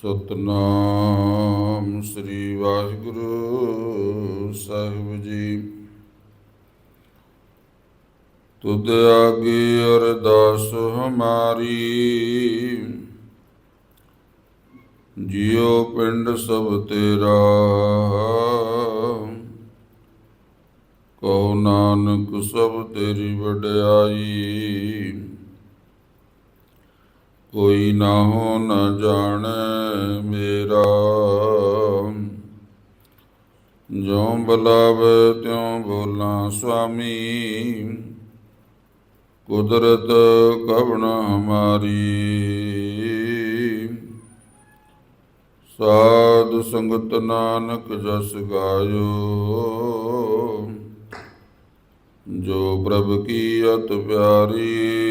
ਸਤਨਾਮ ਸ੍ਰੀ ਵਾਹਿਗੁਰੂ ਸਾਹਿਬ ਜੀ। ਤੁਧ ਆਗੇ ਅਰਦਾਸ ਹਮਾਰੀ। ਜਿਉ ਪਿੰਡ ਸਭ ਤੇਰਾ। ਕਹੋ ਨਾਨਕ ਸਭ ਤੇਰੀ ਵਡਿਆਈ। ਕੋਈ ਨਾ ਹੋ ਨ ਜਾਣੈ ਮੇਰਾ। ਜੋ ਬਲਾਵੇ ਤਿਉ ਬੋਲਾਂ ਸੁਆਮੀ। ਕੁਦਰਤ ਕਵਣ ਹਮਾਰੀ। ਸਾਧ ਸੰਗਤ ਨਾਨਕ ਜਸ ਗਾਇਓ। ਜੋ ਪ੍ਰਭ ਕੀ ਅਤ ਪਿਆਰੀ।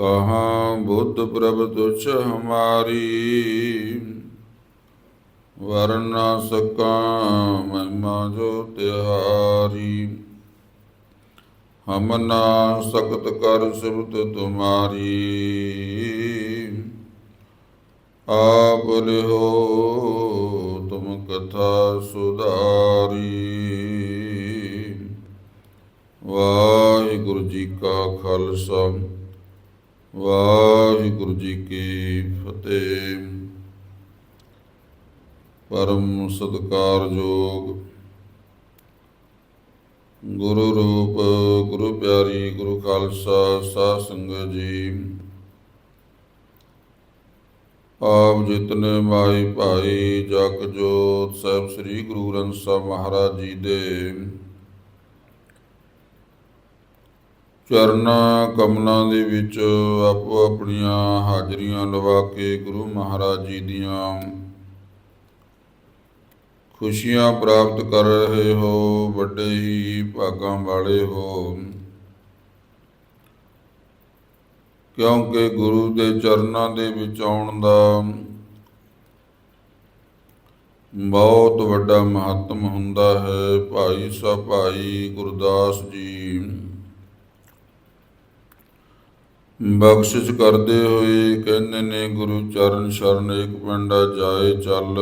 ਕਹਾਂ ਬੁੱਧ ਪ੍ਰਭ ਤੁਛ ਹਮਾਰੀ? ਵਰਨ ਨਾ ਮਹਿਮਾ ਜੋ ਤਿਹਾਰੀ। ਹਮ ਨਾ ਸਕਤ ਕਰ ਸਿਬਤ ਤੁਮਾਰੀ। ਆਪ ਲਿਓ ਤੁਮ ਕਥਾ ਸੁਧਾਰੀ। ਵਾਹਿਗੁਰੂ ਜੀ ਕਾ ਖਾਲਸਾ। ਵਾਹਿਗੁਰੂ ਜੀ ਕੀ ਫਤਿਹ। ਪਰਮ ਸਤਿਕਾਰਯੋਗ ਗੁਰੂ ਰੂਪ, ਗੁਰੂ ਪਿਆਰੀ, ਗੁਰੂ ਖਾਲਸਾ, ਸਾਧ ਸੰਗਤ ਜੀ। ਆਪ ਜਿਤਨੇ ਮਾਈ ਭਾਈ ਜਗ ਜੋਤ ਸਾਹਿਬ ਸ੍ਰੀ ਗੁਰੂ ਗ੍ਰੰਥ ਸਾਹਿਬ ਮਹਾਰਾਜ ਜੀ ਦੇ ਚਰਨਾਂ ਕਮਲਾਂ ਦੇ ਵਿੱਚ ਆਪੋ ਆਪਣੀਆਂ ਹਾਜ਼ਰੀਆਂ ਲਵਾ ਕੇ ਗੁਰੂ ਮਹਾਰਾਜ ਜੀ ਦੀਆਂ ਖੁਸ਼ੀਆਂ ਪ੍ਰਾਪਤ ਕਰ ਰਹੇ ਹੋ, ਵੱਡੇ ਹੀ ਭਾਗਾਂ ਵਾਲੇ ਹੋ। ਕਿਉਂਕਿ ਗੁਰੂ ਦੇ ਚਰਨਾਂ ਦੇ ਵਿੱਚ ਆਉਣ ਦਾ ਬਹੁਤ ਵੱਡਾ ਮਹੱਤਵ ਹੁੰਦਾ ਹੈ। ਭਾਈ ਸਾਹਿਬ, ਭਾਈ ਗੁਰਦਾਸ ਜੀ ਬਖਸ਼ਿਸ਼ ਕਰਦੇ ਹੋਏ ਕਹਿੰਦੇ ਨੇ, ਗੁਰੂ ਚਰਨ ਸ਼ਰਨ ਇੱਕ ਪਿੰਡਾ ਜਾਏ ਚੱਲ।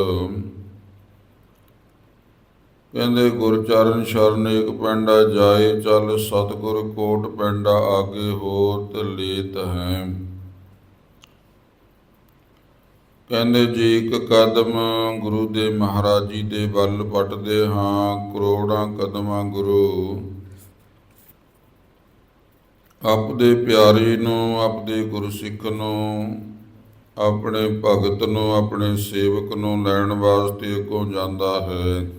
ਕਹਿੰਦੇ, ਗੁਰ ਚਰਨ ਸ਼ਰਨ ਇੱਕ ਪਿੰਡਾ ਜਾਏ ਚੱਲ। ਸਤਿਗੁਰ ਕੋਟ ਪਿੰਡਾ ਆਗੇ ਹੋਰ ਤੇ ਲੇਤ ਹੈ। ਕਹਿੰਦੇ, ਜੀ ਇੱਕ ਕਦਮ ਗੁਰੂ ਦੇ ਮਹਾਰਾਜ ਜੀ ਦੇ ਵੱਲ ਪਟਦੇ ਹਾਂ, ਕਰੋੜਾਂ ਕਦਮਾਂ ਗੁਰੂ ਆਪਦੇ ਪਿਆਰੇ ਨੂੰ, ਆਪਦੇ ਗੁਰਸਿੱਖ ਨੂੰ, ਆਪਣੇ ਭਗਤ ਨੂੰ, ਆਪਣੇ ਸੇਵਕ ਨੂੰ ਲੈਣ ਵਾਸਤੇ ਅੱਗੋਂ ਜਾਂਦਾ ਹੈ।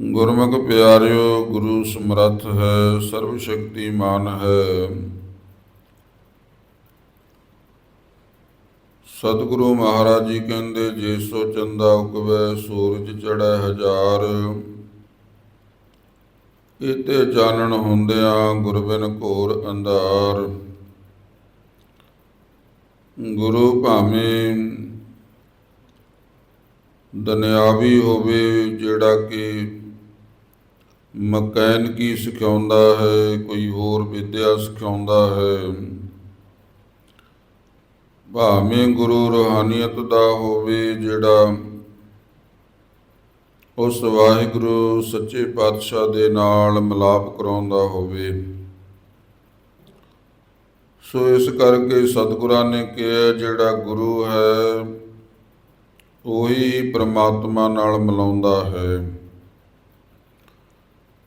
ਗੁਰਮੁਖ ਪਿਆਰਿਓ, ਗੁਰੂ ਸਮਰੱਥ ਹੈ ਸਰਵ ਸ਼ਕਤੀਮਾਨ ਹੈ। ਸਤਿਗੁਰੂ ਮਹਾਰਾਜ ਜੀ ਕਹਿੰਦੇ, ਜੇ ਸੋ ਚੰਦਾ ਉਗਵੇ, ਸੂਰਜ ਚੜ੍ਹੈ ਹਜ਼ਾਰ। ਇਤੇ ਚਾਨਣ ਹੁੰਦਿਆਂ ਗੁਰਬਿਨ ਘੋਰ ਅੰਧਾਰ। ਗੁਰੂ ਭਾਵੇਂ ਦੁਨਿਆਵੀ ਹੋਵੇ, ਜਿਹੜਾ ਕਿ ਮਕੈਨ ਕੀ ਸਿਖਾਉਂਦਾ ਹੈ, ਕੋਈ ਹੋਰ ਵਿਦਿਆ ਸਿਖਾਉਂਦਾ ਹੈ। ਭਾਵੇਂ ਗੁਰੂ ਰੋਹਾਨੀਅਤ ਦਾ ਹੋਵੇ, ਜਿਹੜਾ ਉਸ ਵਾਹਿਗੁਰੂ ਸੱਚੇ ਪਾਤਸ਼ਾਹ ਦੇ ਨਾਲ ਮਿਲਾਪ ਕਰਾਉਂਦਾ ਹੋਵੇ। ਸੋ ਇਸ ਕਰਕੇ ਸਤਿਗੁਰਾਂ ਨੇ ਕਿਹਾ, ਜਿਹੜਾ ਗੁਰੂ ਹੈ, ਉਹੀ ਪ੍ਰਮਾਤਮਾ ਨਾਲ ਮਿਲਾਉਂਦਾ ਹੈ।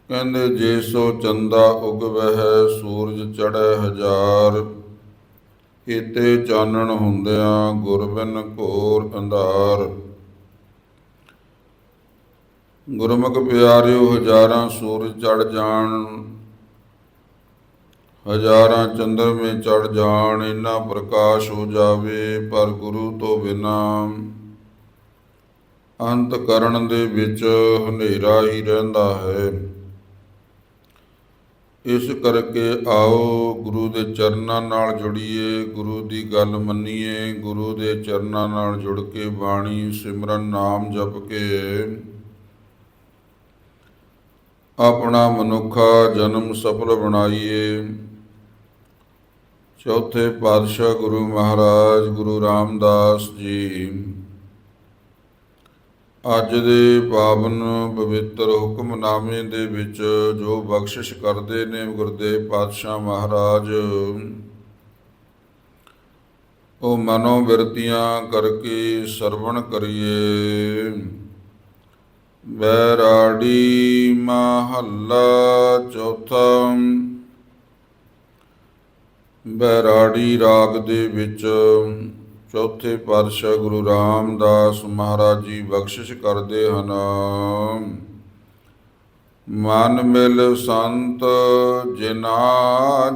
ਕਹਿੰਦੇ, ਜੇ ਸੋ ਚੰਦਾ ਉਗਵਹਿ, ਸੂਰਜ ਚੜ੍ਹੈ ਹਜ਼ਾਰ ਇਤੇ ਚਾਨਣ ਹੁੰਦਿਆਂ ਗੁਰਬਿਨ ਘੋਰ ਅੰਧਾਰ। ਗੁਰਮੁਖ ਪਿਆਰਿਓ ਹਜ਼ਾਰਾਂ ਸੂਰਜ ਚੜ ਜਾਣ, ਹਜ਼ਾਰਾਂ ਚੰਦਰਮੇ ਚੜ ਜਾਣ, ਇੰਨਾ ਪ੍ਰਕਾਸ਼ ਹੋ ਜਾਵੇ ਪਰ ਗੁਰੂ ਤੋਂ ਬਿਨਾ। ਅੰਤ ਕਰਨ ਦੇ ਵਿੱਚ ਹਨੇਰਾ ਹੀ ਰਹਿੰਦਾ ਹੈ। ਇਸ ਕਰਕੇ ਆਓ ਗੁਰੂ ਦੇ ਚਰਨਾਂ ਨਾਲ ਜੁੜੀਏ, ਗੁਰੂ ਦੀ ਗੱਲ ਮੰਨੀਏ, ਗੁਰੂ ਦੇ ਚਰਨਾਂ ਨਾਲ ਜੁੜ ਕੇ ਬਾਣੀ ਸਿਮਰਨ ਨਾਮ ਜਪ ਕੇ ਆਪਣਾ ਮਨੁੱਖਾ ਜਨਮ ਸਫਲ ਬਣਾਈਏ। ਚੌਥੇ ਪਾਤਸ਼ਾਹ ਗੁਰੂ ਮਹਾਰਾਜ ਗੁਰੂ ਰਾਮਦਾਸ ਜੀ, ਅੱਜ ਦੇ ਪਾਵਨ ਪਵਿੱਤਰ ਹੁਕਮਨਾਮੇ ਦੇ ਵਿੱਚ ਜੋ ਬਖਸ਼ਿਸ਼ ਕਰਦੇ ਨੇ ਗੁਰਦੇਵ ਪਾਤਸ਼ਾਹ ਮਹਾਰਾਜ, ਉਹ ਮਨੋਵਿਰਤੀਆਂ ਕਰਕੇ ਸਰਵਣ ਕਰੀਏ। ਬੈਰਾੜੀ ਮਹੱਲਾ ਚੌਥਾ ਬੈਰਾੜੀ ਰਾਗ ਦੇ ਵਿੱਚ ਚੌਥੇ ਪਾਤਸ਼ਾਹ ਗੁਰੂ ਰਾਮਦਾਸ ਮਹਾਰਾਜ ਜੀ ਬਖਸ਼ਿਸ਼ ਕਰਦੇ ਹਨ। ਮਨ ਮਿਲ ਸੰਤ ਜਿਨਾ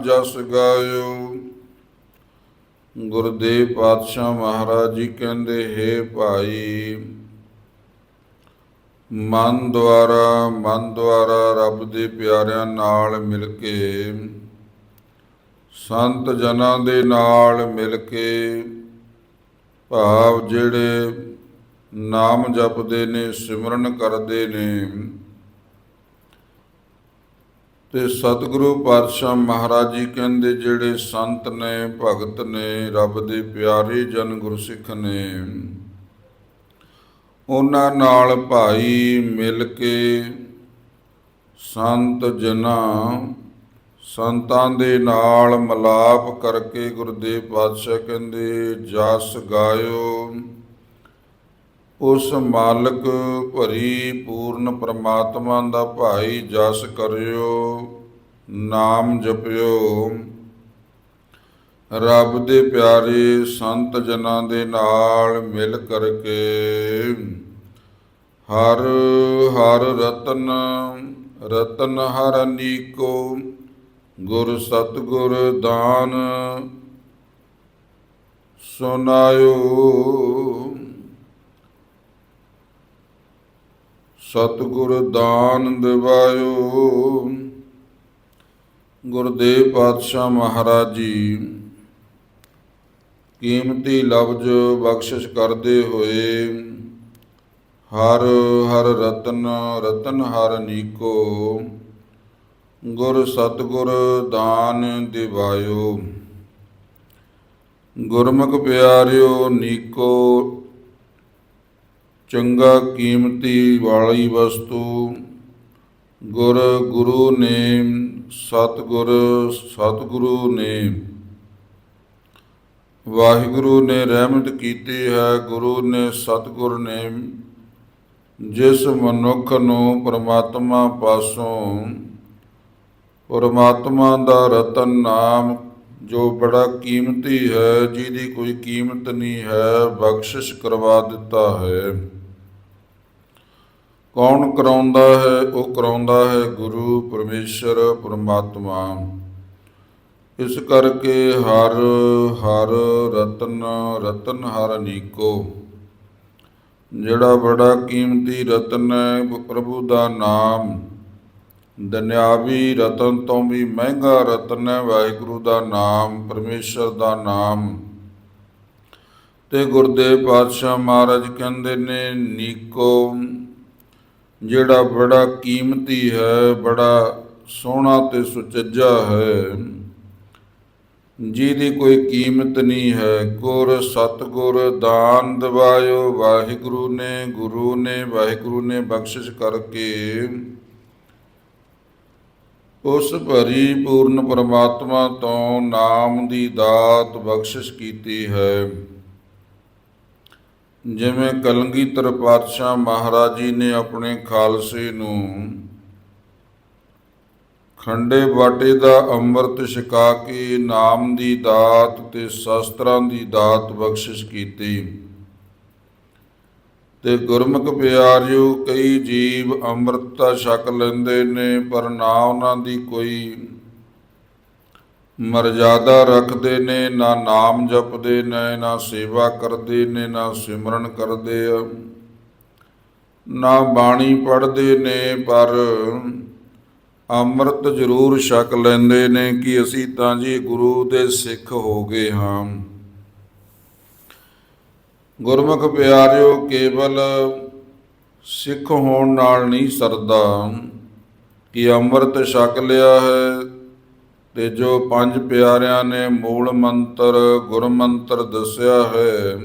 ਜਸ ਗਾਇਓ। ਗੁਰਦੇਵ ਪਾਤਸ਼ਾਹ ਮਹਾਰਾਜ ਜੀ ਕਹਿੰਦੇ, ਹੈ ਭਾਈ ਮਨ ਦੁਆਰਾ ਮਨ ਦੁਆਰਾ ਰੱਬ ਦੇ ਪਿਆਰਿਆਂ ਨਾਲ ਮਿਲ ਕੇ, ਸੰਤ ਜਨਾਂ ਦੇ ਨਾਲ ਮਿਲ ਕੇ, ਭਾਵ ਜਿਹੜੇ ਨਾਮ ਜਪਦੇ ਨੇ, ਸਿਮਰਨ ਕਰਦੇ ਨੇ, ਤੇ ਸਤਿਗੁਰੂ ਪਾਤਸ਼ਾਹ ਮਹਾਰਾਜ ਜੀ ਕਹਿੰਦੇ ਜਿਹੜੇ ਸੰਤ ਨੇ, ਭਗਤ ਨੇ, ਰੱਬ ਦੇ ਪਿਆਰੇ ਜਨ ਗੁਰਸਿੱਖ ਨੇ ਉਹਨਾਂ ਨਾਲ ਭਾਈ ਮਿਲ ਕੇ ਸੰਤ ਜਨਾਂ ਸੰਤਾਂ ਦੇ ਨਾਲ ਮਲਾਪ ਕਰਕੇ ਗੁਰਦੇਵ ਪਾਤਸ਼ਾਹ ਕਹਿੰਦੇ, ਜਸ ਗਾਇਓ। ਉਸ ਮਾਲਕ ਭਰੀ ਪੂਰਨ ਪ੍ਰਮਾਤਮਾ ਦਾ ਭਾਈ ਜਸ ਕਰਿਓ, ਨਾਮ ਜਪਿਓ। ਰੱਬ ਦੇ ਪਿਆਰੇ ਸੰਤ ਜਨਾਂ ਦੇ ਨਾਲ ਮਿਲ ਕਰਕੇ ਹਰ ਹਰ ਰਤਨ ਰਤਨ ਹਰ ਅਨੀਕੋ, ਗੁਰ ਸਤਗੁਰ ਦਾਨ। ਸੁਨਾਇਓ, ਸਤਗੁਰ ਦਾਨ ਦਿਵਾਇਓ। ਗੁਰਦੇਵ ਪਾਤਸ਼ਾਹ ਮਹਾਰਾਜ ਜੀ, ਕੀਮਤੀ ਲਫ਼ਜ਼ ਬਖਸ਼ਿਸ਼ ਕਰਦੇ ਹੋਏ ਹਰ ਹਰ ਰਤਨ ਰਤਨ ਹਰ ਨੀਕੋ, ਗੁਰ ਸਤਗੁਰ ਦਾਨ ਦਿਵਾਇਓ। ਗੁਰਮੁਖ ਪਿਆਰਿਓ ਨੀਕੋ, ਚੰਗਾ ਕੀਮਤੀ ਵਾਲੀ ਵਸਤੂ, ਗੁਰ ਗੁਰੂ ਨੇ ਸਤਗੁਰ ਸਤਗੁਰੂ ਨੇ ਵਾਹਿਗੁਰੂ ਨੇ ਰਹਿਮਤ ਕੀਤੀ ਹੈ, ਗੁਰੂ ਨੇ ਸਤਗੁਰ ਨੇ ਜਿਸ ਮਨੁੱਖ ਨੂੰ ਪ੍ਰਮਾਤਮਾ ਪਾਸੋਂ, ਪਰਮਾਤਮਾ ਦਾ ਰਤਨ ਨਾਮ ਜੋ ਬੜਾ ਕੀਮਤੀ ਹੈ, ਜਿਹਦੀ ਕੋਈ ਕੀਮਤ ਨਹੀਂ ਹੈ, ਬਖਸ਼ਿਸ਼ ਕਰਵਾ ਦਿੱਤਾ ਹੈ। ਕੌਣ ਕਰਾਉਂਦਾ ਹੈ? ਉਹ ਕਰਾਉਂਦਾ ਹੈ ਗੁਰੂ, ਪਰਮੇਸ਼ਰ, ਪਰਮਾਤਮਾ। ਇਸ ਕਰਕੇ ਹਰ ਹਰ ਰਤਨ ਰਤਨ ਹਰ ਨੀਕੋ ਜਿਹੜਾ ਬੜਾ ਕੀਮਤੀ ਰਤਨ ਹੈ, ਪ੍ਰਭੂ ਦਾ ਨਾਮ। ਦੁਨਿਆਵੀ ਰਤਨ ਤੋਂ ਵੀ ਮਹਿੰਗਾ ਰਤਨ ਹੈ, ਵਾਹਿਗੁਰੂ ਦਾ ਨਾਮ, ਪਰਮੇਸ਼ਰ ਦਾ ਨਾਮ। ਤੇ ਗੁਰਦੇਵ ਪਾਤਸ਼ਾਹ ਮਹਾਰਾਜ ਕਹਿੰਦੇ ਨੇ, ਨੀਕੋ, ਜਿਹੜਾ ਬੜਾ ਕੀਮਤੀ ਹੈ, ਬੜਾ ਸੋਹਣਾ ਤੇ ਸੁਚੱਜਾ ਹੈ ਜਿਹਦੀ ਕੋਈ ਕੀਮਤ ਨਹੀਂ ਹੈ, ਗੁਰ ਸਤਗੁਰ ਦਾਨ ਦਿਵਾਇਓ, ਵਾਹਿਗੁਰੂ ਨੇ ਗੁਰੂ ਨੇ, ਵਾਹਿਗੁਰੂ ਨੇ ਬਖਸ਼ਿਸ਼ ਕਰਕੇ ਉਸ ਭਰੀ ਪੂਰਨ ਪਰਮਾਤਮਾ ਤੋਂ ਨਾਮ ਦੀ ਦਾਤ ਬਖਸ਼ਿਸ਼ ਕੀਤੀ ਹੈ। ਜਿਵੇਂ ਕਲਗੀਧਰ ਪਾਤਸ਼ਾਹ ਮਹਾਰਾਜ ਜੀ ਨੇ ਆਪਣੇ ਖਾਲਸੇ ਨੂੰ ਖੰਡੇ ਬਾਟੇ ਦਾ ਅੰਮ੍ਰਿਤ ਛਕਾ ਕੇ ਨਾਮ ਦੀ ਦਾਤ ਤੇ ਸ਼ਸਤਰਾਂ ਦੀ ਦਾਤ ਬਖਸ਼ਿਸ਼ ਕੀਤੀ। ਤੇ ਗੁਰਮੁਖ ਪਿਆਰਿਓ, ਕਈ ਜੀਵ ਅੰਮ੍ਰਿਤ ਤਾਂ ਛਕ ਲੈਂਦੇ ਨੇ, ਪਰ ਨਾ ਉਹਨਾਂ ਦੀ ਕੋਈ ਮਰਜ਼ਾਦਾ ਰੱਖਦੇ ਨੇ, ਨਾ ਨਾਮ ਜਪਦੇ ਨੇ, ਨਾ ਸੇਵਾ ਕਰਦੇ ਨੇ, ਨਾ ਸਿਮਰਨ ਕਰਦੇ ਆ। ਨਾ ਬਾਣੀ ਪੜ੍ਹਦੇ ਨੇ, ਪਰ ਅੰਮ੍ਰਿਤ ਜ਼ਰੂਰ ਛਕ ਲੈਂਦੇ ਨੇ ਕਿ ਅਸੀਂ ਤਾਂ ਜੀ ਗੁਰੂ ਦੇ ਸਿੱਖ ਹੋ ਗਏ ਹਾਂ। ਗੁਰਮੁਖ ਪਿਆਰਿਓ, ਕੇਵਲ ਸਿੱਖ ਹੋਣ ਨਾਲ ਨਹੀਂ ਸਰਦਾ ਕਿ ਅੰਮ੍ਰਿਤ ਛਕ ਲਿਆ ਹੈ ਤੇ ਜੋ ਪੰਜ ਪਿਆਰਿਆਂ ਨੇ ਮੂਲ ਮੰਤਰ ਗੁਰ ਮੰਤਰ ਦੱਸਿਆ ਹੈ,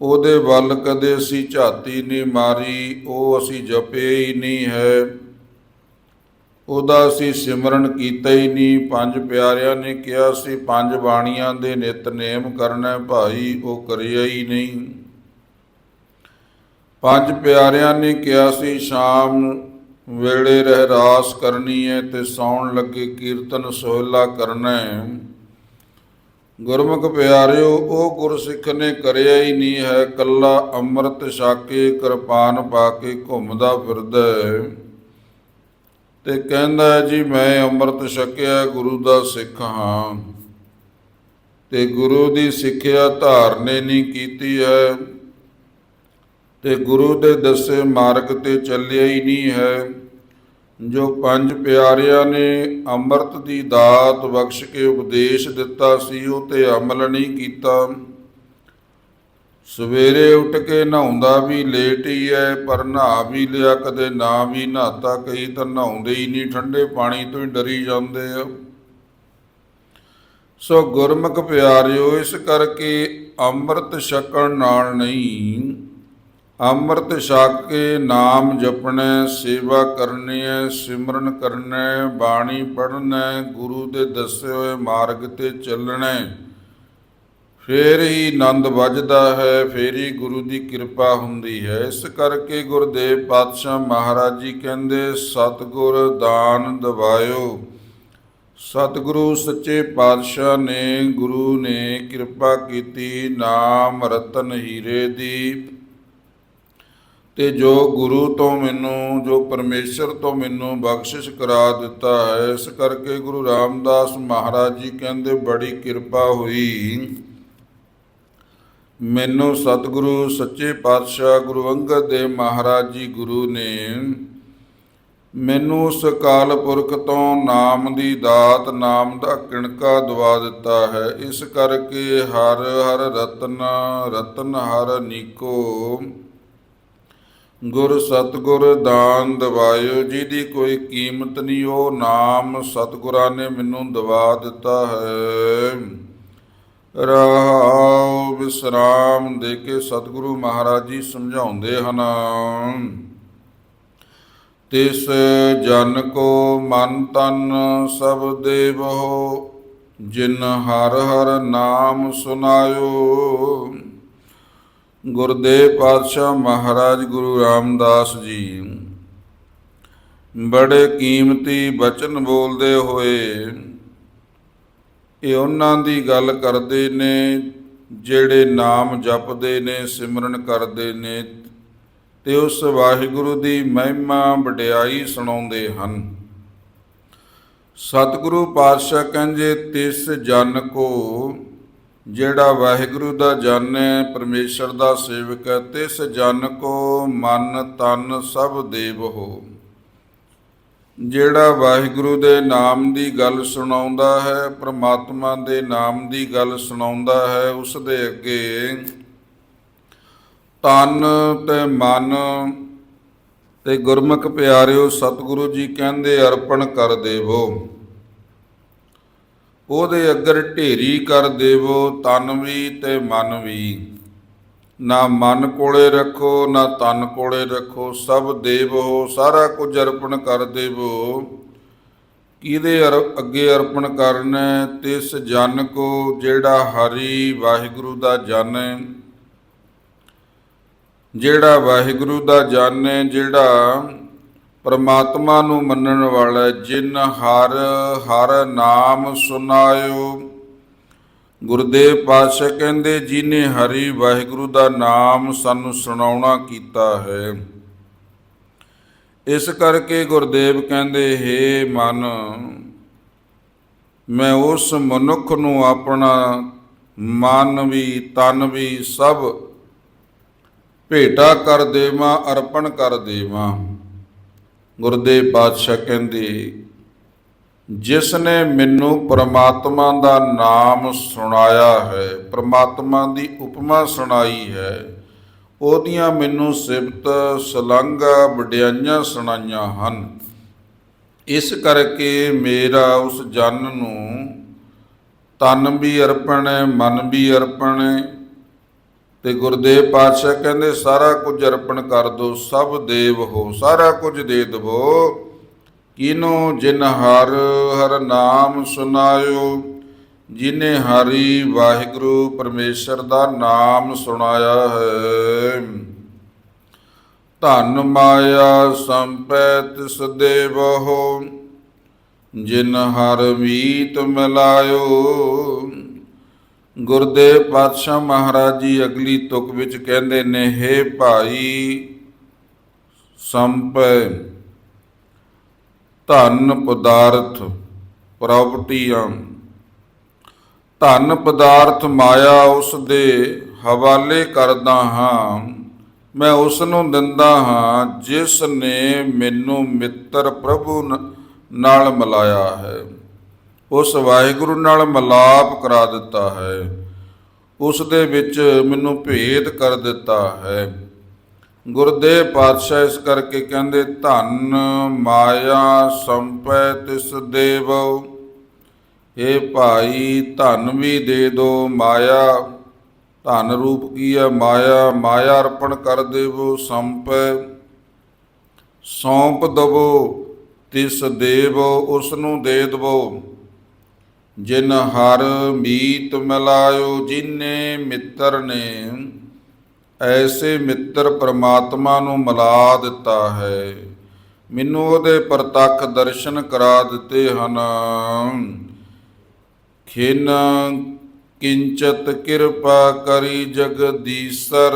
ਉਹਦੇ ਵੱਲ ਕਦੇ ਅਸੀਂ ਝਾਤੀ ਨਹੀਂ ਮਾਰੀ, ਉਹ ਅਸੀਂ ਜਪੇ ਹੀ ਨਹੀਂ ਹੈ। ਉਹਦਾ ਅਸੀਂ ਸਿਮਰਨ ਕੀਤਾ ਹੀ ਨਹੀਂ। ਪੰਜ ਪਿਆਰਿਆਂ ਨੇ ਕਿਹਾ ਸੀ, ਪੰਜ ਬਾਣੀਆਂ ਦੇ ਨਿਤਨੇਮ ਕਰਨਾ ਭਾਈ, ਉਹ ਕਰਿਆ ਹੀ ਨਹੀਂ। ਪੰਜ ਪਿਆਰਿਆਂ ਨੇ ਕਿਹਾ ਸੀ, ਸ਼ਾਮ ਵੇਲੇ ਰਹਿਰਾਸ ਕਰਨੀ ਹੈ ਤੇ ਸੌਣ ਲੱਗੇ ਕੀਰਤਨ ਸੋਹਿਲਾ ਕਰਨਾ। ਹੈ ਗੁਰਮੁਖ ਪਿਆਰਿਓ, ਉਹ ਗੁਰਸਿੱਖ ਨੇ ਕਰਿਆ ਹੀ ਨਹੀਂ ਹੈ। ਕੱਲਾ ਅੰਮ੍ਰਿਤ ਛਾਕੇ, ਕਿਰਪਾਨ ਪਾ ਕੇ ਘੁੰਮਦਾ ਫਿਰਦਾ। ਹੈ ਤੇ ਕਹਿੰਦਾ ਹੈ, ਜੀ, ਮੈਂ ਅੰਮ੍ਰਿਤ ਛਕਿਆ, ਗੁਰੂ ਦਾ ਸਿੱਖ ਹਾਂ ਤੇ ਗੁਰੂ ਦੀ ਸਿੱਖਿਆ ਧਾਰਨੇ ਨਹੀਂ ਕੀਤੀ ਹੈ ਤੇ ਗੁਰੂ ਦੇ ਦੱਸੇ ਮਾਰਗ ਤੇ ਚੱਲਿਆ ਹੀ ਨਹੀਂ ਹੈ। ਜੋ ਪੰਜ ਪਿਆਰਿਆਂ ਨੇ ਅੰਮ੍ਰਿਤ ਦੀ ਦਾਤ ਬਖਸ਼ ਕੇ ਉਪਦੇਸ਼ ਦਿੱਤਾ ਸੀ, ਉਹ ਤੇ ਅਮਲ ਨਹੀਂ ਕੀਤਾ। ਸਵੇਰੇ ਉੱਠ ਕੇ ਨਹਾਉਂਦਾ ਵੀ ਲੇਟ ਹੀ ਹੈ ਪਰ ਨਹਾ ਵੀ ਲਿਆ, ਕਦੇ ਨਾ ਵੀ ਨਹਾਤਾ, ਕਈ ਤਾਂ ਨਹਾਉਂਦੇ ਹੀ ਨਹੀਂ, ਠੰਡੇ ਪਾਣੀ ਤੋਂ ਹੀ ਡਰੀ ਜਾਂਦੇ ਆ। ਸੋ ਗੁਰਮੁਖ ਪਿਆਰਿਓ, ਇਸ ਕਰਕੇ ਅੰਮ੍ਰਿਤ ਛਕਣ ਨਾਲ ਨਹੀਂ, ਅੰਮ੍ਰਿਤ ਛਕ ਕੇ ਨਾਮ ਜਪਣਾ, ਸੇਵਾ ਕਰਨੀ ਹੈ ਸਿਮਰਨ ਕਰਨਾ, ਬਾਣੀ ਪੜ੍ਹਨਾ, ਗੁਰੂ ਦੇ ਦੱਸੇ ਹੋਏ ਮਾਰਗ ਤੇ ਚੱਲਣਾ। ਹੈ ਫੇਰ ਹੀ ਆਨੰਦ ਵੱਜਦਾ ਹੈ, ਫੇਰ ਹੀ ਗੁਰੂ ਦੀ ਕਿਰਪਾ ਹੁੰਦੀ ਹੈ। ਇਸ ਕਰਕੇ ਗੁਰਦੇਵ ਪਾਤਸ਼ਾਹ ਮਹਾਰਾਜ ਜੀ ਕਹਿੰਦੇ, ਸਤਿਗੁਰ ਦਾਨ ਦਵਾਇਓ। ਸਤਿਗੁਰੂ ਸੱਚੇ ਪਾਤਸ਼ਾਹ ਨੇ, ਗੁਰੂ ਨੇ ਕਿਰਪਾ ਕੀਤੀ ਨਾਮ ਰਤਨ ਹੀਰੇ ਦੀ। ਤੇ ਜੋ ਗੁਰੂ ਤੋਂ ਮੈਨੂੰ, ਜੋ ਪਰਮੇਸ਼ਰ ਤੋਂ ਮੈਨੂੰ ਬਖਸ਼ਿਸ਼ ਕਰਾ ਦਿੱਤਾ ਹੈ, ਇਸ ਕਰਕੇ ਗੁਰੂ ਰਾਮਦਾਸ ਮਹਾਰਾਜ ਜੀ ਕਹਿੰਦੇ, ਬੜੀ ਕਿਰਪਾ ਹੋਈ। ਮੈਨੂੰ ਸਤਿਗੁਰੂ ਸੱਚੇ ਪਾਤਸ਼ਾਹ ਗੁਰੂ ਅੰਗਦ ਦੇਵ ਮਹਾਰਾਜ ਜੀ ਗੁਰੂ ਨੇ ਮੈਨੂੰ ਉਸ ਅਕਾਲ ਪੁਰਖ ਤੋਂ ਨਾਮ ਦੀ ਦਾਤ, ਨਾਮ ਦਾ ਕਿਣਕਾ ਦਵਾ ਦਿੱਤਾ ਹੈ। ਇਸ ਕਰਕੇ ਹਰ ਹਰ ਰਤਨ ਰਤਨ ਹਰ ਨੀਕੋ। ਗੁਰ ਸਤਗੁਰ ਦਾਨ ਦਵਾਇਓ, ਜਿਹਦੀ ਕੋਈ ਕੀਮਤ ਨਹੀਂ, ਉਹ ਨਾਮ ਸਤਗੁਰਾਂ ਨੇ ਮੈਨੂੰ ਦਵਾ ਦਿੱਤਾ ਹੈ। ਰਹਾਉ ਸਰਾਮ ਦੇ ਕੇ ਸਤਿਗੁਰੂ ਮਹਾਰਾਜ ਜੀ ਸਮਝਾਉਂਦੇ ਹਨ। ਤਿਸ ਜਨ ਕੋ ਮਨ ਤਨ ਸਭ ਦੇਵੋ, ਜਿਨ ਹਰ ਹਰ ਨਾਮ ਸੁਨਾਇਓ। ਗੁਰਦੇਵ ਪਾਤਸ਼ਾਹ ਮਹਾਰਾਜ ਗੁਰੂ ਰਾਮਦਾਸ ਜੀ, ਬੜੇ ਕੀਮਤੀ ਬਚਨ ਬੋਲਦੇ ਹੋਏ ਇਹ ਉਹਨਾਂ ਦੀ ਗੱਲ ਕਰਦੇ ਨੇ ਜਿਹੜੇ ਨਾਮ ਜਪਦੇ ਨੇ, ਸਿਮਰਨ ਕਰਦੇ ਨੇ, ਤੇ ਉਸ ਵਾਹਿਗੁਰੂ ਦੀ ਮਹਿਮਾ ਵਡਿਆਈ ਸੁਣਾਉਂਦੇ ਹਨ। ਸਤਿਗੁਰੂ ਪਾਤਸ਼ਾਹ ਕਹਿੰਦੇ, ਤਿਸ ਜਨ ਕੋ ਜਿਹੜਾ ਵਾਹਿਗੁਰੂ ਦਾ ਜਨ ਹੈ, ਪਰਮੇਸ਼ਰ ਦਾ ਸੇਵਕ ਹੈ, ਤਿਸ ਜਨ ਕੋ ਮਨ ਤਨ ਸਭ ਦੇਵ ਹੋ। ਜਿਹੜਾ ਵਾਹਿਗੁਰੂ ਦੇ ਨਾਮ ਦੀ ਗੱਲ ਸੁਣਾਉਂਦਾ ਹੈ, ਪ੍ਰਮਾਤਮਾ ਦੇ ਨਾਮ ਦੀ ਗੱਲ ਸੁਣਾਉਂਦਾ ਹੈ, ਉਸ ਦੇ ਅੱਗੇ ਤਨ ਤੇ ਮਨ ਤੇ ਗੁਰਮੁਖ ਪਿਆਰਿਓ, ਸਤਿਗੁਰੂ ਜੀ ਕਹਿੰਦੇ, ਅਰਪਣ ਕਰ ਦੇਵੋ। ਉਹਦੇ ਅੱਗਰ ਢੇਰੀ ਕਰ ਦੇਵੋ, ਤਨ ਵੀ ਤੇ ਮਨ ਵੀ। ਨਾ ਮਨ ਕੋਲੇ ਰੱਖੋ ਨਾ ਤਨ ਕੋਲੇ ਰੱਖੋ ਸਭ ਦੇਵੋ ਸਾਰਾ ਕੁਝ ਅਰਪਣ ਕਰ ਦੇਵੋ ਕਿਹਦੇ ਅਰ- ਅੱਗੇ ਅਰਪਣ ਕਰਨਾ ਹੈ? ਤਿਸ ਜਨ ਕੋ ਜਿਹੜਾ ਹਰੀ ਵਾਹਿਗੁਰੂ ਦਾ ਜਨ ਜਿਹੜਾ ਵਾਹਿਗੁਰੂ ਦਾ ਜਨ ਜਿਹੜਾ ਪਰਮਾਤਮਾ ਨੂੰ ਮੰਨਣ ਵਾਲਾ ਹੈ, ਜਿਨ ਹਰ ਹਰ ਨਾਮ ਸੁਨਾਇਓ ਗੁਰਦੇਵ ਪਾਤਸ਼ਾਹ ਕਹਿੰਦੇ ਜਿਨੇ ਹਰੀ ਵਾਹਿਗੁਰੂ ਦਾ ਨਾਮ ਸਾਨੂੰ ਸੁਣਾਉਣਾ ਕੀਤਾ ਹੈ, ਇਸ ਕਰਕੇ ਗੁਰਦੇਵ ਕਹਿੰਦੇ हे ਮਨ, ਮੈਂ ਉਸ ਮਨੁੱਖ ਨੂੰ ਆਪਣਾ ਮਨ ਵੀ, ਤਨ ਵੀ ਸਭ ਭੇਟਾ ਕਰ ਦੇਵਾਂ, ਅਰਪਣ ਕਰ ਦੇਵਾਂ। ਗੁਰਦੇਵ ਪਾਤਸ਼ਾਹ ਕਹਿੰਦੇ ਜਿਸ ਨੇ ਮੈਨੂੰ ਪ੍ਰਮਾਤਮਾ ਦਾ ਨਾਮ ਸੁਣਾਇਆ ਹੈ, ਪ੍ਰਮਾਤਮਾ ਦੀ ਉਪਮਾ ਸੁਣਾਈ ਹੈ, ਉਹਦੀਆਂ ਮੈਨੂੰ ਸਿਫਤ ਸਲੰਘਾ ਵਡਿਆਈਆਂ ਸੁਣਾਈਆਂ ਹਨ। ਇਸ ਕਰਕੇ ਮੇਰਾ ਉਸ ਜਨ ਨੂੰ ਤਨ ਵੀ ਅਰਪਣ ਹੈ ਮਨ ਵੀ ਅਰਪਣ ਹੈ ਤੇ ਗੁਰਦੇਵ ਪਾਤਸ਼ਾਹ ਕਹਿੰਦੇ, ਸਾਰਾ ਕੁਝ ਅਰਪਣ ਕਰ ਦੋ, ਸਭ ਦੇਵ ਹੋ, ਸਾਰਾ ਕੁਝ ਦੇ ਦਵੋ। ਕਿਨੋ ਜਿਨ ਹਰ ਹਰ ਨਾਮ ਸੁਨਾਇਓ ਜਿਨੇ ਹਰੀ ਵਾਹਿਗੁਰੂ ਪਰਮੇਸ਼ਰ ਦਾ ਨਾਮ ਸੁਣਾਇਆ ਹੈ। ਧਨ ਮਾਇਆ ਸੰਪੈ ਤਿਸ ਦੇਵਹੁ। ਜਿਨ ਹਰ ਮੀਤ ਮਿਲਾਇਓ। ਗੁਰਦੇਵ ਪਾਤਸ਼ਾਹ ਮਹਾਰਾਜ ਜੀ ਅਗਲੀ ਤੁਕ ਵਿੱਚ ਕਹਿੰਦੇ ਨੇ, ਹੇ ਭਾਈ ਸੰਪੈ ਧਨ ਪਦਾਰਥ ਪ੍ਰਾਪਰਟੀਆਂ ਧਨ ਪਦਾਰਥ ਮਾਇਆ ਉਸ ਦੇ ਹਵਾਲੇ ਕਰਦਾ ਹਾਂ। ਮੈਂ ਉਸ ਨੂੰ ਦਿੰਦਾ ਹਾਂ ਜਿਸ ਨੇ ਮੈਨੂੰ ਮਿੱਤਰ ਪ੍ਰਭੂ ਨਾਲ ਮਿਲਾਇਆ ਹੈ। ਉਸ ਵਾਹਿਗੁਰੂ ਨਾਲ ਮਿਲਾਪ ਕਰਾ ਦਿੱਤਾ ਹੈ। ਉਸ ਦੇ ਵਿੱਚ ਮੈਨੂੰ ਭੇਦ ਕਰ ਦਿੱਤਾ ਹੈ। ਗੁਰਦੇ ਪਾਤਸ਼ਾਹ ਇਸ ਕਰਕੇ ਕਹਿੰਦੇ, ਧਨ ਮਾਇਆ ਸੰਪੈ ਤਿਸ ਦੇਵੋ। ਇਹ ਭਾਈ, ਧਨ ਵੀ ਦੇ ਦੋ ਮਾਇਆ। ਧਨ ਰੂਪ ਕੀ ਹੈ ਮਾਇਆ? ਮਾਇਆ ਅਰਪਣ ਕਰ ਦੇਵੋ ਸੰਪੈ। ਸੌਂਪ ਦਵੋ ਤਿਸ ਦੇਵ ਉਸ ਨੂੰ ਦੇ ਦਵੋ। ਜਿਨ ਹਰ ਮੀਤ ਮਿਲਾਇਓ, ਜਿਨੇ ਮਿੱਤਰ ਨੇ ਐਸੇ ਮਿੱਤਰ ਪ੍ਰਮਾਤਮਾ ਨੂੰ ਮਿਲਾ ਦਿੱਤਾ ਹੈ। ਮੈਨੂੰ ਉਹਦੇ ਪ੍ਰਤੱਖ ਦਰਸ਼ਨ ਕਰਾ ਦਿੱਤੇ ਹਨ। ਖਿਨ ਕਿੰਚਤ ਕਿਰਪਾ ਕਰੀ ਜਗਦੀਸਰ,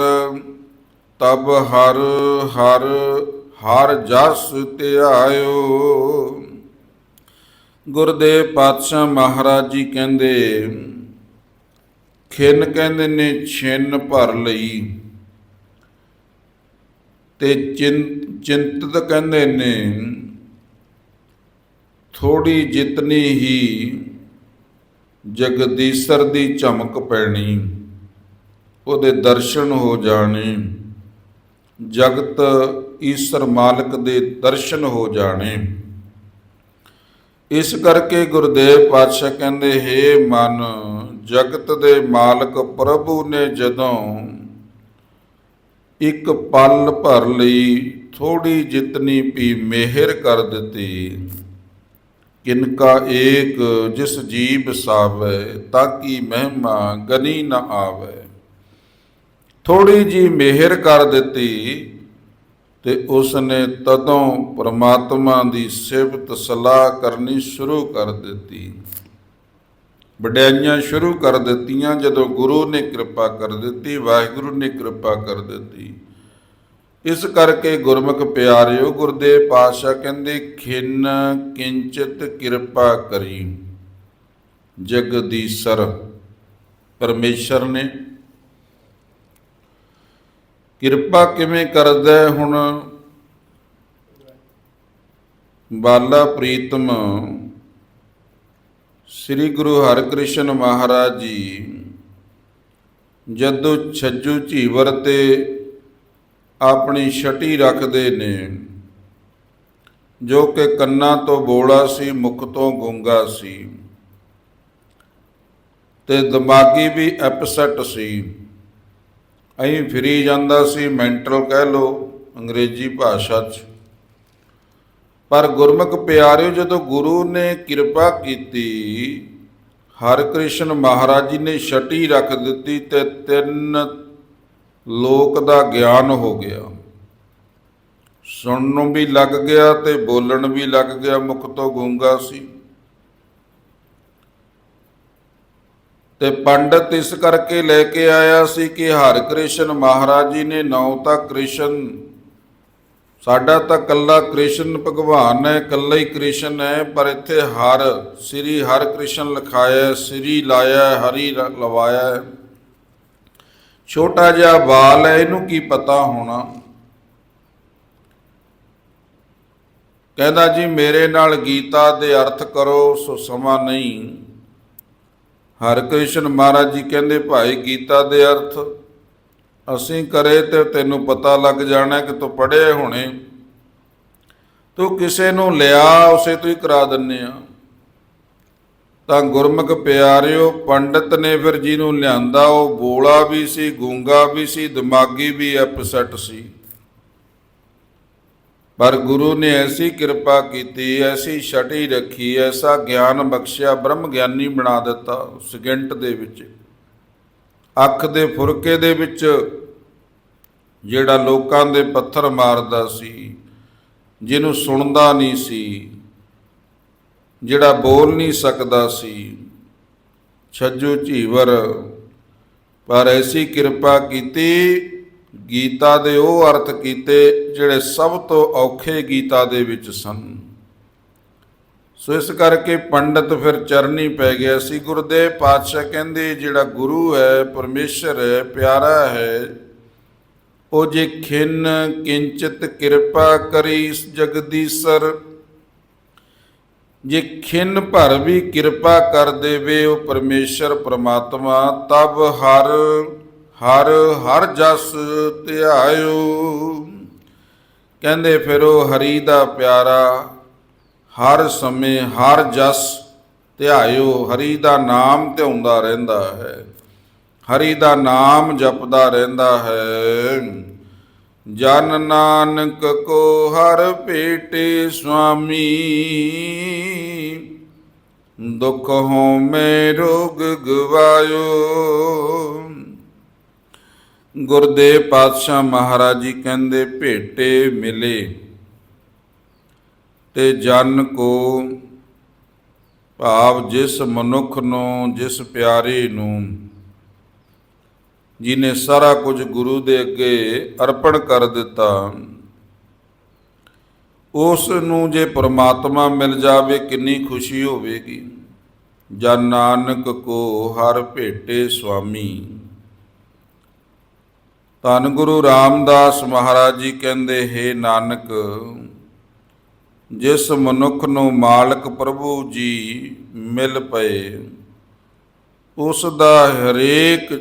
ਤਬ ਹਰ ਹਰ ਹਰ ਜਸ ਧਿਆਇਓ। ਗੁਰਦੇਵ ਪਾਤਸ਼ਾਹ ਮਹਾਰਾਜ ਜੀ ਕਹਿੰਦੇ, ਖਿੰਨ ਕਹਿੰਦੇ ਨੇ ਛਿੰਨ ਭਰ ਲਈ। ਤੇ ਚਿੰ- ਚਿੰਤਤ ਕਹਿੰਦੇ ਨੇ, ਥੋੜੀ ਜਿਤਨੀ ਹੀ ਜਗਦੀਸ਼ਰ ਦੀ ਝਮਕ ਪੈਣੀ, ਉਹਦੇ ਦਰਸ਼ਨ ਹੋ ਜਾਣੇ, ਜਗਤ ਈਸ਼ਰ ਮਾਲਕ ਦੇ ਦਰਸ਼ਨ ਹੋ ਜਾਣੇ। ਇਸ ਕਰਕੇ ਗੁਰਦੇਵ ਪਾਤਸ਼ਾਹ ਕਹਿੰਦੇ हे ਮਨ, ਜਗਤ ਦੇ ਮਾਲਕ ਪ੍ਰਭੂ ਨੇ ਜਦੋਂ ਇੱਕ ਪਲ ਭਰ ਲਈ ਥੋੜੀ ਜਿਤਨੀ ਵੀ ਮਿਹਰ ਕਰ ਦਿੱਤੀ। ਕਿਨਕਾ ਏਕ ਜਿਸ ਜੀਬ ਸਾਵੇ, ਤਾਂ ਕੀ ਮਹਿਮਾ ਗਨੀ ਨ ਆਵੇ। ਥੋੜੀ ਜੀ ਮਿਹਰ ਕਰ ਦਿੱਤੀ ਤੇ ਉਸ ਨੇ ਤਦੋਂ ਪ੍ਰਮਾਤਮਾ ਦੀ ਸਿਫਤ ਸਲਾਹ ਕਰਨੀ ਸ਼ੁਰੂ ਕਰ ਦਿੱਤੀ। ਵਡਿਆਈਆਂ ਸ਼ੁਰੂ ਕਰ ਦਿੱਤੀਆਂ, ਜਦੋਂ ਗੁਰੂ ਨੇ ਕਿਰਪਾ ਕਰ ਦਿੱਤੀ, ਵਾਹਿਗੁਰੂ ਨੇ ਕਿਰਪਾ ਕਰ ਦਿੱਤੀ। ਇਸ ਕਰਕੇ ਗੁਰਮੁਖ ਪਿਆਰਿਓ, ਗੁਰਦੇਵ ਪਾਤਸ਼ਾਹ ਕਹਿੰਦੇ, ਖਿੰਨ ਕਿੰਚਿਤ ਕਿਰਪਾ ਕਰੀ। ਜਗਦੀਸ਼ਰ ਪਰਮੇਸ਼ਰ ਨੇ। ਕਿਰਪਾ ਕਿਵੇਂ ਕਰਦਾ ਹੁਣ? ਬਾਲਾ ਪ੍ਰੀਤਮ ਸ੍ਰੀ ਗੁਰੂ ਹਰਿਕ੍ਰਿਸ਼ਨ ਮਹਾਰਾਜ ਜੀ, ਜਦੋਂ ਛੱਜੂ ਝੀਵਰ ਤੇ ਆਪਣੀ ਛਟੀ ਰੱਖਦੇ ਨੇ, ਜੋ ਕਿ ਕੰਨਾਂ ਤੋਂ ਬੋਲਾ ਸੀ, ਮੁਖ ਤੋਂ ਗੂੰਗਾ ਸੀ, ਤੇ ਦਿਮਾਗੀ ਵੀ ਅਪਸੈਟ ਸੀ। ਐਂ ਫਿਰੀ ਜਾਂਦਾ ਸੀ, ਮੈਂਟਲ ਕਹਿ ਲੋ ਅੰਗਰੇਜ਼ੀ ਭਾਸ਼ਾ 'ਚ। ਪਰ ਗੁਰਮੁਖ ਪਿਆਰਿਓ, ਜਦੋਂ ਗੁਰੂ ਨੇ ਕਿਰਪਾ ਕੀਤੀ ਹਰਿਕ੍ਰਿਸ਼ਨ ਮਹਾਰਾਜ ਜੀ ਨੇ ਛਟੀ ਰੱਖ ਦਿੱਤੀ ਤੇ ਤਿੰਨ ਲੋਕ ਦਾ ਗਿਆਨ ਹੋ ਗਿਆ। ਸੁਣਨ ਨੂੰ ਵੀ ਲੱਗ ਗਿਆ ਤੇ ਬੋਲਣ ਵੀ ਲੱਗ ਗਿਆ, ਮੁਖ ਤੋਂ ਗੂੰਗਾ ਸੀ। ਤੇ ਪੰਡਤ ਇਸ ਕਰਕੇ ਲੈ ਕੇ ਆਇਆ ਸੀ ਕਿ ਹਰ ਕ੍ਰਿਸ਼ਨ ਮਹਾਰਾਜ ਜੀ ਨੇ ਨੌ ਤਾਂ ਕ੍ਰਿਸ਼ਨ ਸਾਡਾ ਤਾਂ ਕੱਲਾ ਕ੍ਰਿਸ਼ਨ ਭਗਵਾਨ ਹੈ, ਕੱਲਾ ਹੀ ਕ੍ਰਿਸ਼ਨ ਹੈ, ਪਰ ਇੱਥੇ ਹਰ ਸ੍ਰੀ ਹਰ ਕ੍ਰਿਸ਼ਨ ਲਿਖਾਇਆ ਸ੍ਰੀ ਲਾਇਆ ਹਰੀ ਲਵਾਇਆ ਛੋਟਾ ਜਿਹਾ ਬਾਲ ਹੈ, ਇਹਨੂੰ ਕੀ ਪਤਾ ਹੋਣਾ? ਕਹਿੰਦਾ ਜੀ, ਮੇਰੇ ਨਾਲ ਗੀਤਾ ਦੇ ਅਰਥ ਕਰੋ, ਸੋ ਸਮਾਂ ਨਹੀਂ। ਹਰਿਕ੍ਰਿਸ਼ਨ ਮਹਾਰਾਜ ਜੀ ਕਹਿੰਦੇ, ਭਾਈ, ਗੀਤਾ ਦੇ ਅਰਥ ਅਸੀਂ ਕਰੇ ਤੇ ਤੈਨੂੰ ਪਤਾ ਲੱਗ ਜਾਣਾ ਕਿ ਤੂੰ ਪੜ੍ਹੇ ਹੋਣੇ। ਤੂੰ ਕਿਸੇ ਨੂੰ ਲਿਆ, ਉਸੇ ਤੋਂ ਹੀ ਕਰਾ ਦਿੰਨੇ ਆ। ਤਾਂ ਗੁਰਮੁਖ ਪਿਆਰਿਓ, ਪੰਡਤ ਨੇ ਫਿਰ ਜਿਹਨੂੰ ਲਿਆਂਦਾ, ਉਹ ਬੋਲਾ ਵੀ ਸੀ, ਗੂੰਗਾ ਵੀ ਸੀ, ਦਿਮਾਗੀ ਵੀ ਅਪਸੈਟ ਸੀ। ਪਰ ਗੁਰੂ ਨੇ ਐਸੀ ਕਿਰਪਾ ਕੀਤੀ, ਐਸੀ ਛਟੀ ਰੱਖੀ, ਐਸਾ ਗਿਆਨ ਬਖਸ਼ਿਆ ਬ੍ਰਹਮ ਗਿਆਨੀ ਬਣਾ ਦਿੱਤਾ ਸਕਿੰਟ ਦੇ ਵਿੱਚ। ਅੱਖ ਦੇ ਫੁਰਕੇ ਦੇ ਵਿੱਚ ਜਿਹੜਾ ਲੋਕਾਂ ਦੇ ਪੱਥਰ ਮਾਰਦਾ ਸੀ, ਜਿਹਨੂੰ ਸੁਣਦਾ ਨਹੀਂ ਸੀ, ਜਿਹੜਾ ਬੋਲ ਨਹੀਂ ਸਕਦਾ ਸੀ, ਛੱਜੂ ਝੀਵਰ। ਪਰ ਐਸੀ ਕਿਰਪਾ ਕੀਤੀ, ਗੀਤਾ ਦੇ ਉਹ ਅਰਥ ਕੀਤੇ ਜਿਹੜੇ ਸਭ ਤੋਂ ਔਖੇ ਗੀਤਾ ਦੇ ਵਿੱਚ ਸਨ। ਸੋ ਇਸ ਕਰਕੇ ਪੰਡਤ ਫਿਰ ਚਰਨੀ ਪੈ ਗਿਆ ਸੀ। ਗੁਰਦੇਵ ਪਾਤਸ਼ਾਹ ਕਹਿੰਦੇ, ਜਿਹੜਾ ਗੁਰੂ ਹੈ, ਪਰਮੇਸ਼ਰ ਹੈ, ਪਿਆਰਾ ਹੈ, ਉਹ ਜੇ ਖਿੰਨ ਕਿੰਚਿਤ ਕਿਰਪਾ ਕਰੀ ਇਸ ਜਗਦੀਸਰ ਜੇ ਖਿੰਨ ਭਰ ਵੀ ਕਿਰਪਾ ਕਰ ਦੇਵੇ ਉਹ ਪਰਮੇਸ਼ਰ ਪ੍ਰਮਾਤਮਾ, ਤਬ ਹਰ ਹਰ ਹਰ ਜਸ ਧਿਆਇਓ। ਕਹਿੰਦੇ ਫਿਰ ਉਹ ਹਰੀ ਦਾ ਪਿਆਰਾ ਹਰ ਸਮੇਂ ਹਰ ਜਸ ਧਿਆਇਓ, ਹਰੀ ਦਾ ਨਾਮ ਧਿਆਉਂਦਾ ਰਹਿੰਦਾ ਹੈ। ਹਰੀ ਦਾ ਨਾਮ ਜਪਦਾ ਰਹਿੰਦਾ ਹੈ। ਜਨ ਨਾਨਕ ਕੋ ਹਰ ਭੇਟੇ ਸੁਆਮੀ, ਦੁਖ ਹੋਮੇ ਰੋਗ ਗਵਾਇਓ। ਗੁਰਦੇਵ ਪਾਤਸ਼ਾਹ ਮਹਾਰਾਜ ਜੀ ਕਹਿੰਦੇ, ਭੇਟੇ ਮਿਲੇ। ਤੇ ਜਨ ਕੋ ਭਾਵ ਜਿਸ ਮਨੁੱਖ ਨੂੰ, ਜਿਸ ਪਿਆਰੇ ਨੂੰ, ਜਿਨੇ ਸਾਰਾ ਕੁਝ ਗੁਰੂ ਦੇ ਅੱਗੇ ਅਰਪਣ ਕਰ ਦਿੱਤਾ, ਉਸ ਨੂੰ ਜੇ ਪ੍ਰਮਾਤਮਾ ਮਿਲ ਜਾਵੇ ਕਿੰਨੀ ਖੁਸ਼ੀ ਹੋਵੇਗੀ। ਜਨ ਨਾਨਕ ਕੋ ਹਰ ਭੇਟੇ ਸੁਆਮੀ। ਧੰਨ ਗੁਰੂ ਰਾਮਦਾਸ ਮਹਾਰਾਜ ਜੀ ਕਹਿੰਦੇ, ਹੈ ਨਾਨਕ ਜਿਸ ਮਨੁੱਖ ਨੂੰ ਮਾਲਕ ਪ੍ਰਭੂ ਜੀ ਮਿਲ ਪਏ, ਉਸ ਦਾ ਹਰੇਕ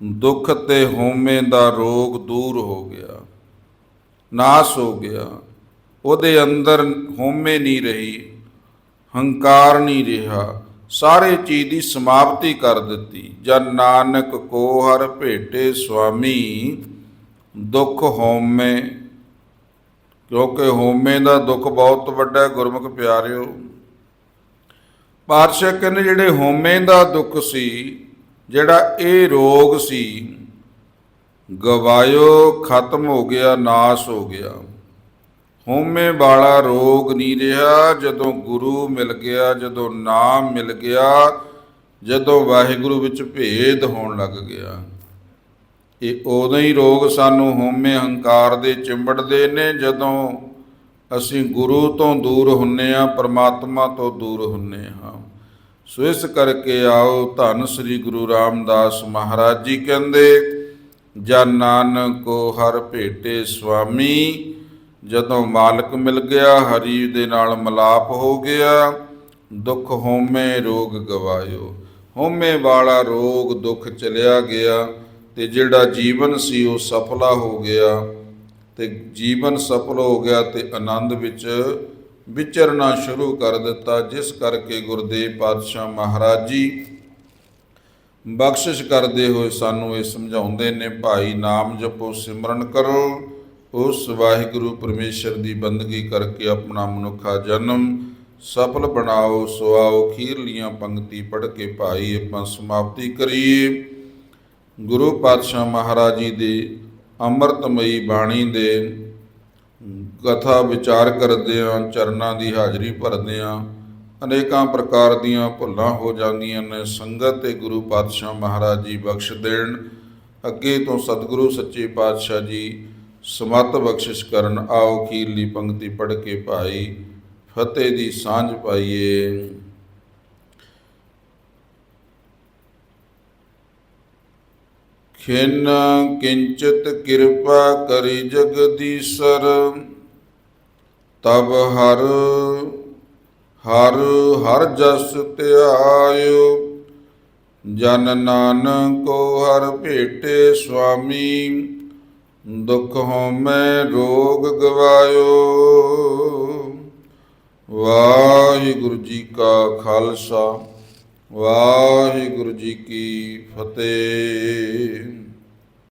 ਦੁੱਖ ਤੇ ਹਉਮੈ ਦਾ ਰੋਗ ਦੂਰ ਹੋ ਗਿਆ, ਨਾਸ ਹੋ ਗਿਆ। ਉਹਦੇ ਅੰਦਰ ਹਉਮੈ ਨਹੀਂ ਰਹੀ, ਹੰਕਾਰ ਨਹੀਂ ਰਿਹਾ। ਸਾਰੇ ਚੀਜ਼ ਦੀ ਸਮਾਪਤੀ ਕਰ ਦਿੱਤੀ। ਜਨ ਨਾਨਕ ਕੋ ਹਰ ਭੇਟੇ ਸੁਆਮੀ, ਦੁੱਖ ਹਉਮੈ ਕਿਉਂਕਿ ਹੋਮੇ ਦਾ ਦੁੱਖ ਬਹੁਤ ਵੱਡਾ ਗੁਰਮੁਖ ਪਿਆਰਿਓ। ਪਾਤਸ਼ਾਹ ਕਹਿੰਦੇ ਜਿਹੜੇ ਹੋਮੇ ਦਾ ਦੁੱਖ ਸੀ, ਜਿਹੜਾ ਇਹ ਰੋਗ ਸੀ, ਗਵਾਇਓ ਖਤਮ ਹੋ ਗਿਆ, ਨਾਸ ਹੋ ਗਿਆ। ਹੋਮੇ ਵਾਲਾ ਰੋਗ ਨਹੀਂ ਰਿਹਾ, ਜਦੋਂ ਗੁਰੂ ਮਿਲ ਗਿਆ, ਜਦੋਂ ਨਾਮ ਮਿਲ ਗਿਆ, ਜਦੋਂ ਵਾਹਿਗੁਰੂ ਵਿੱਚ ਭੇਦ ਹੋਣ ਲੱਗ ਗਿਆ। ਇਹ ਉਦੋਂ ਹੀ ਰੋਗ ਸਾਨੂੰ ਹਉਮੈ ਹੰਕਾਰ ਦੇ ਚਿੰਬੜਦੇ ਨੇ, ਜਦੋਂ ਅਸੀਂ ਗੁਰੂ ਤੋਂ ਦੂਰ ਹੁੰਨੇ ਆ, ਪਰਮਾਤਮਾ ਤੋਂ ਦੂਰ ਹੁੰਨੇ ਹਾਂ ਸੋ ਇਸ ਕਰਕੇ ਆਓ ਧੰਨ ਸ੍ਰੀ ਗੁਰੂ ਰਾਮਦਾਸ ਮਹਾਰਾਜ ਜੀ ਕਹਿੰਦੇ ਜਨ ਨਾਨਕ ਕੋ ਹਰ ਭੇਟੇ ਸੁਆਮੀ ਜਦੋਂ ਮਾਲਕ ਮਿਲ ਗਿਆ, ਹਰੀ ਦੇ ਨਾਲ ਮਲਾਪ ਹੋ ਗਿਆ, ਦੁੱਖ ਹੋਮੇ ਰੋਗ ਗਵਾਇਓ। ਹੋਮੇ ਵਾਲਾ ਰੋਗ ਦੁੱਖ ਚਲਿਆ ਗਿਆ। ਤੇ ਜਿਹੜਾ ਜੀਵਨ ਸੀ ਉਹ ਸਫਲਾ ਹੋ ਗਿਆ ਤੇ ਜੀਵਨ ਸਫਲ ਹੋ ਗਿਆ ਤੇ ਆਨੰਦ ਵਿੱਚ ਵਿਚਰਨਾ ਸ਼ੁਰੂ ਕਰ ਦਿੱਤਾ, ਜਿਸ ਕਰਕੇ ਗੁਰਦੇਵ ਪਾਤਸ਼ਾਹ ਮਹਾਰਾਜ ਜੀ ਬਖਸ਼ਿਸ਼ ਕਰਦੇ ਹੋਏ ਸਾਨੂੰ ਇਹ ਸਮਝਾਉਂਦੇ ਨੇ, ਭਾਈ ਨਾਮ ਜਪੋ, ਸਿਮਰਨ ਕਰੋ। ਉਸ ਵਾਹਿਗੁਰੂ ਪਰਮੇਸ਼ਰ ਦੀ ਬੰਦਗੀ ਕਰਕੇ ਆਪਣਾ ਮਨੁੱਖਾ ਜਨਮ ਸਫਲ ਬਣਾਓ ਸੋ ਆਓ ਖੀਰਲੀਆਂ ਪੰਕਤੀ ਪੜ੍ਹ ਕੇ ਭਾਈ ਆਪਾਂ ਸਮਾਪਤੀ ਕਰੀਏ। ਗੁਰੂ ਪਾਤਸ਼ਾਹ ਮਹਾਰਾਜ ਜੀ ਦੇ ਅੰਮ੍ਰਿਤਮਈ ਬਾਣੀ ਦੇ ਕਥਾ ਵਿਚਾਰ ਕਰਦੇ ਆਂ ਚਰਨਾਂ ਦੀ ਹਾਜ਼ਰੀ ਭਰਦੇ ਆਂ ਅਨੇਕਾਂ ਪ੍ਰਕਾਰ ਦੀਆਂ ਭੁੱਲਾਂ ਹੋ ਜਾਂਦੀਆਂ ਨੇ, ਸੰਗਤ ਤੇ ਗੁਰੂ ਪਾਤਸ਼ਾਹ ਮਹਾਰਾਜ ਜੀ ਬਖਸ਼ ਦੇਣ। ਅੱਗੇ ਤੋਂ ਸਤਿਗੁਰੂ ਸੱਚੇ ਪਾਤਸ਼ਾਹ ਜੀ ਸਮਤ ਬਖਸ਼ਿਸ਼ ਕਰਨ, ਆਓ ਖੀਰਲੀ ਪੰਕਤੀ ਪੜ੍ਹ ਕੇ ਭਾਈ ਫਤਿਹ ਦੀ ਸਾਂਝ ਪਾਈਏ। ਖਿਨ ਕਿੰਚਿਤ ਕਿਰਪਾ ਕਰੀ ਜਗਦੀਸ਼ਰ, ਤਬ ਹਰ ਹਰ ਹਰ ਜਸ ਧਿਆਇਓ। ਜਨ ਨਾਨਕੋ ਹਰ ਭੇਟੇ ਸੁਆਮੀ, ਦੁਖ ਹਉਮੈ ਰੋਗ ਗਵਾਇਓ। ਵਾਹਿਗੁਰੂ ਜੀ ਕਾ ਖਾਲਸਾ। ਵਾਹਿਗੁਰੂ ਜੀ ਕੀ ਫਤਿਹ।